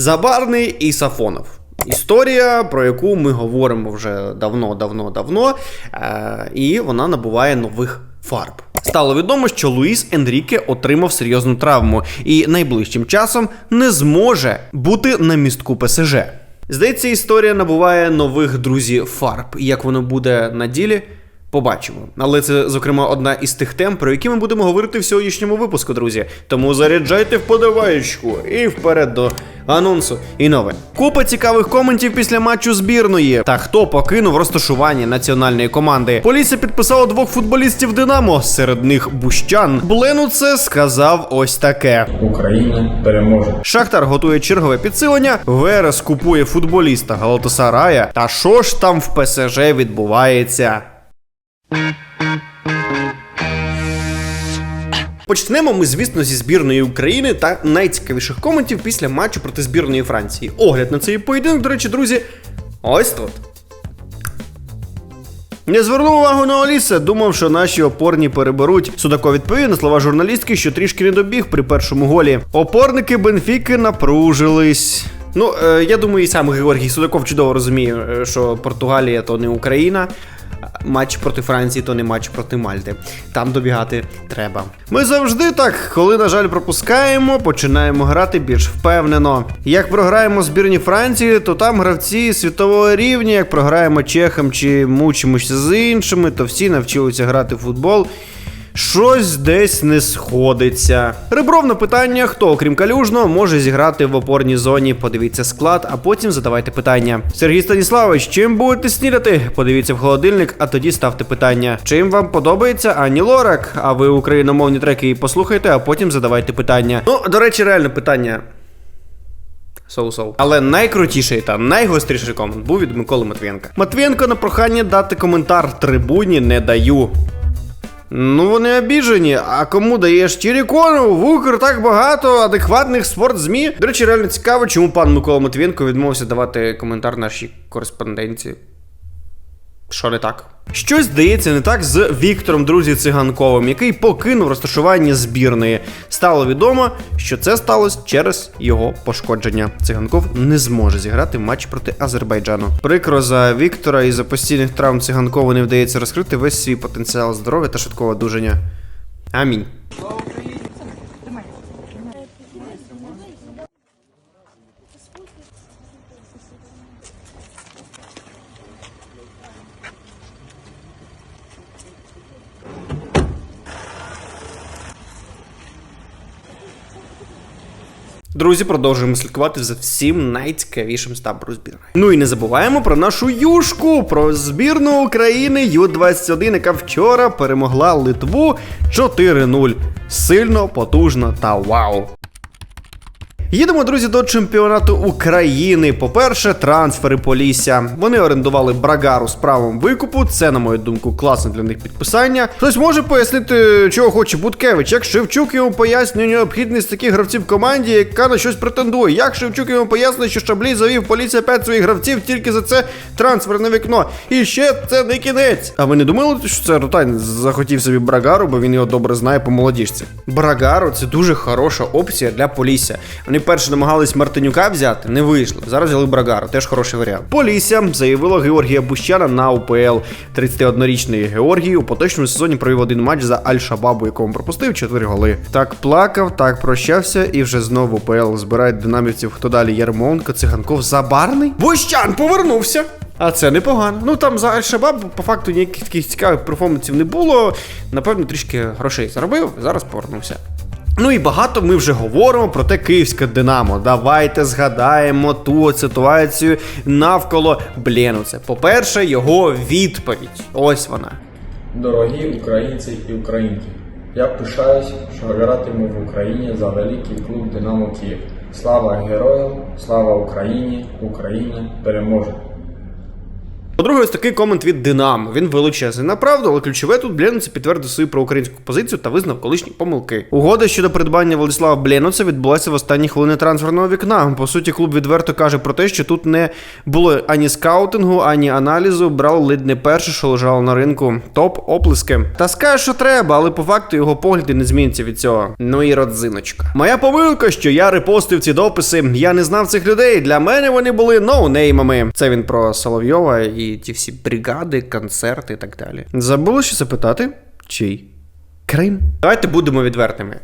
Забарний і Сафонов. Історія, про яку ми говоримо вже давно, давно, давно, е- і вона набуває нових фарб. Стало відомо, що Луїс Енріке отримав серйозну травму і найближчим часом не зможе бути на містку ПСЖ. Здається, історія набуває нових друзів фарб. Як воно буде на ділі, побачимо. Але це, зокрема, одна із тих тем, про які ми будемо говорити в сьогоднішньому випуску, друзі. Тому заряджайте вподобаєчку і вперед до анонсу і новин. Купа цікавих коментів після матчу збірної. Та хто покинув розташування національної команди. Поліція підписала двох футболістів Динамо, серед них Бущан. Блену це сказав ось таке. Україна переможе. Шахтар готує чергове підсилення. Верес купує футболіста Галатасарая. Та що ж там в ПСЖ відбувається? Почнемо ми, звісно, зі збірної України та найцікавіших коментів після матчу проти збірної Франції. Огляд на цей поєдинок, до речі, друзі, ось тут. Не звернув увагу на Оліса, думав, що наші опорні переберуть. Судако відповів на слова журналістки, що трішки не добіг при першому голі. Опорники Бенфіки напружились. Ну, е, я думаю, і сам Георгій Судаков чудово розуміє, е, що Португалія то не Україна. Матч проти Франції то не матч проти Мальти. Там добігати треба. Ми завжди так, коли, на жаль, пропускаємо, починаємо грати більш впевнено. Як програємо збірні Франції, то там гравці світового рівня. Як програємо чехам чи мучимося з іншими, то всі навчилися грати в футбол. Щось десь не сходиться. Ребров на питання, хто, окрім калюжного, може зіграти в опорній зоні. Подивіться склад, а потім задавайте питання. Сергій Станіславович, чим будете снідати? Подивіться в холодильник, а тоді ставте питання. Чим вам подобається Ані Лорак? А ви україномовні треки і послухайте, а потім задавайте питання. Ну, до речі, реально питання. Соу-соу. Але найкрутіший та найгостріший комент був від Миколи Матвієнка. Матвієнко на прохання дати коментар трибуні не даю. Ну, вони обіжені. А кому даєш Тірікону? В Укр так багато адекватних спортзмі. До речі, реально цікаво, чому пан Микола Матвієнко відмовився давати коментар нашій кореспонденції. Що не так? Щось здається не так з Віктором Друзі Циганковим, який покинув розташування збірної. Стало відомо, що це сталося через його пошкодження. Циганков не зможе зіграти матч проти Азербайджану. Прикро за Віктора і за постійних травм Циганкову не вдається розкрити весь свій потенціал здоров'я та швидкого одужання. Амінь. Друзі, продовжуємо слідкувати за всім найцікавішим стабру збірної. Ну і не забуваємо про нашу юшку, про збірну України Ю-21, яка вчора перемогла Литву 4-0. Сильно, потужно та вау. Їдемо, друзі, до чемпіонату України. По-перше, трансфери Полісся. Вони орендували Брагару з правом викупу. Це, на мою думку, класне для них підписання. Хтось може пояснити, чого хоче Буткевич. Як Шевчук йому пояснює необхідність таких гравців команді, яка на щось претендує. Як Шевчук йому пояснює, що Шаблій завів поліція 5 своїх гравців тільки за це трансферне вікно. І ще це не кінець. А ви не думали, що це Ротань захотів собі Брагару, бо він його добре знає по молодіжці? Брагару це дуже хороша опція для Полісся. Вони перше намагались Мартинюка взяти, не вийшло. Зараз взяли Брагару, теж хороший варіант. Полісся заявило Георгія Бущана на УПЛ. 31-річний Георгій у поточному сезоні провів один матч за Аль-Шабабу, якому пропустив 4 голи. Так плакав, так прощався, і вже знову УПЛ збирають динамівців. Хто далі? Ярмонко, Циганков, Забарний. Бущан повернувся! А це непогано. Ну там за Аль-Шабаб по факту ніяких таких цікавих перформансів не було. Напевно, трішки грошей заробив, зараз повернувся. Ну і багато ми вже говоримо про те київське Динамо. Давайте згадаємо ту ситуацію навколо Бленуце. По-перше, його відповідь. Ось вона. Дорогі українці і українки. Я пишаюсь, що гратиму в Україні за великий клуб Динамо Київ. Слава героям, слава Україні! Україна переможе! По-друге, ось такий комент від Динамо. Він величезний направду, але ключове тут Бленоце підтвердив свою проукраїнську позицію та визнав колишні помилки. Угода щодо придбання Владислава Бленоца відбулася в останні хвилини трансферного вікна. По суті, клуб відверто каже про те, що тут не було ані скаутингу, ані аналізу. Брав ледь не перше, що лежало на ринку. Топ оплески. Та скаже, що треба, але по факту його погляди не зміняться від цього. Ну і родзиночка. Моя помилка, що я репостив ці дописи. Я не знав цих людей. Для мене вони були ноунеймами. Це він про Соловйова і ті всі бригади, концерти і так далі. Забули що запитати? Чий? Крим? Давайте будемо відвертими.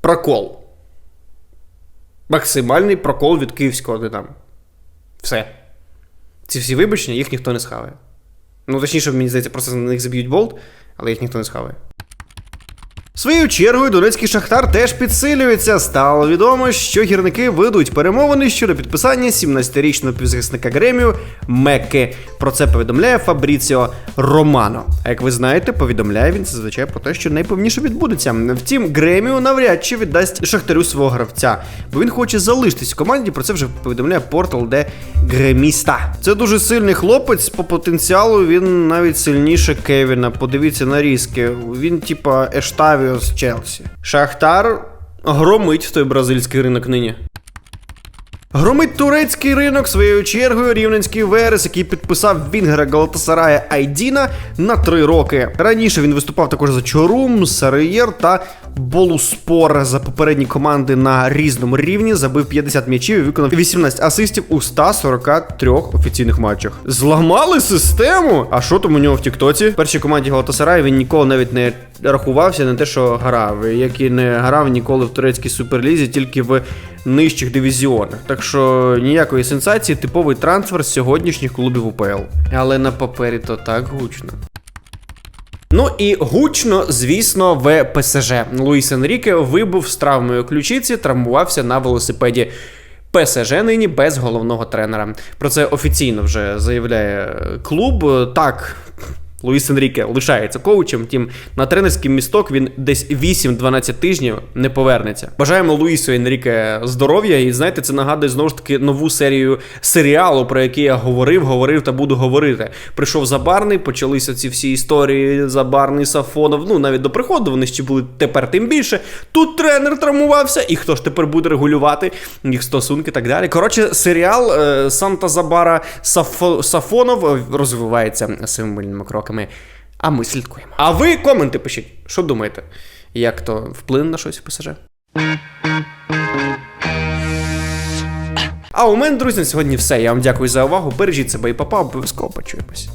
Прокол. Максимальний прокол від київського Динамо. Все. Ці всі вибачення, їх ніхто не схаває. Ну, точніше, мені здається, просто на них заб'ють болт, але їх ніхто не схаває. Своєю чергою Донецький Шахтар теж підсилюється. Стало відомо, що гірники ведуть перемовини щодо підписання 17-річного півзахисника Гремію Мекки. Про це повідомляє Фабріціо Романо. А як ви знаєте, повідомляє він зазвичай про те, що найповніше відбудеться. Втім, Гремію навряд чи віддасть Шахтарю свого гравця, бо він хоче залишитись в команді. Про це вже повідомляє портал, де Греміста. Це дуже сильний хлопець. По потенціалу він навіть сильніше Кевіна. Подивіться на різки. Він, типа, Ештавіо з Челсі. Шахтар громить той бразильський ринок нині. Громить турецький ринок своєю чергою рівненський Верес, який підписав Вінгера Галатасарая Айдіна на три роки. Раніше він виступав також за Чорум, Сариєр та Болуспор за попередні команди на різному рівні. Забив 50 м'ячів і виконав 18 асистів у 143 офіційних матчах. Зламали систему. А що там у нього в Тіктоці? В першій команді Галатасарая він ніколи навіть не рахувався, не те, що грав, як і не грав ніколи в турецькій суперлізі, тільки в нижчих дивізіонах. Так що ніякої сенсації, типовий трансфер з сьогоднішніх клубів УПЛ. Але на папері то так гучно. Ну і гучно, звісно, в ПСЖ. Луїс Енріке вибув з травмою ключиці, травмувався на велосипеді. ПСЖ нині без головного тренера. Про це офіційно вже заявляє клуб. Так. Луїс Енріке лишається коучем, втім на тренерський місток він десь 8-12 тижнів не повернеться. Бажаємо Луїсу Енріке здоров'я, і знаєте, це нагадує знову ж таки нову серію серіалу, про який я говорив, говорив та буду говорити. Прийшов Забарний, почалися ці всі історії Забарний, Сафонов. Ну навіть до приходу вони ще були тепер тим більше. Тут тренер травмувався, і хто ж тепер буде регулювати їх стосунки так далі. Коротше, серіал е, Санта Забара Сафо, Сафонов розвивається символьними кроками. А ми слідкуємо. А ви коменти пишіть, що думаєте? Як то вплине на щось в ПСЖ? А у мене, друзі, на сьогодні все. Я вам дякую за увагу. Бережіть себе і папа, обов'язково почуємось.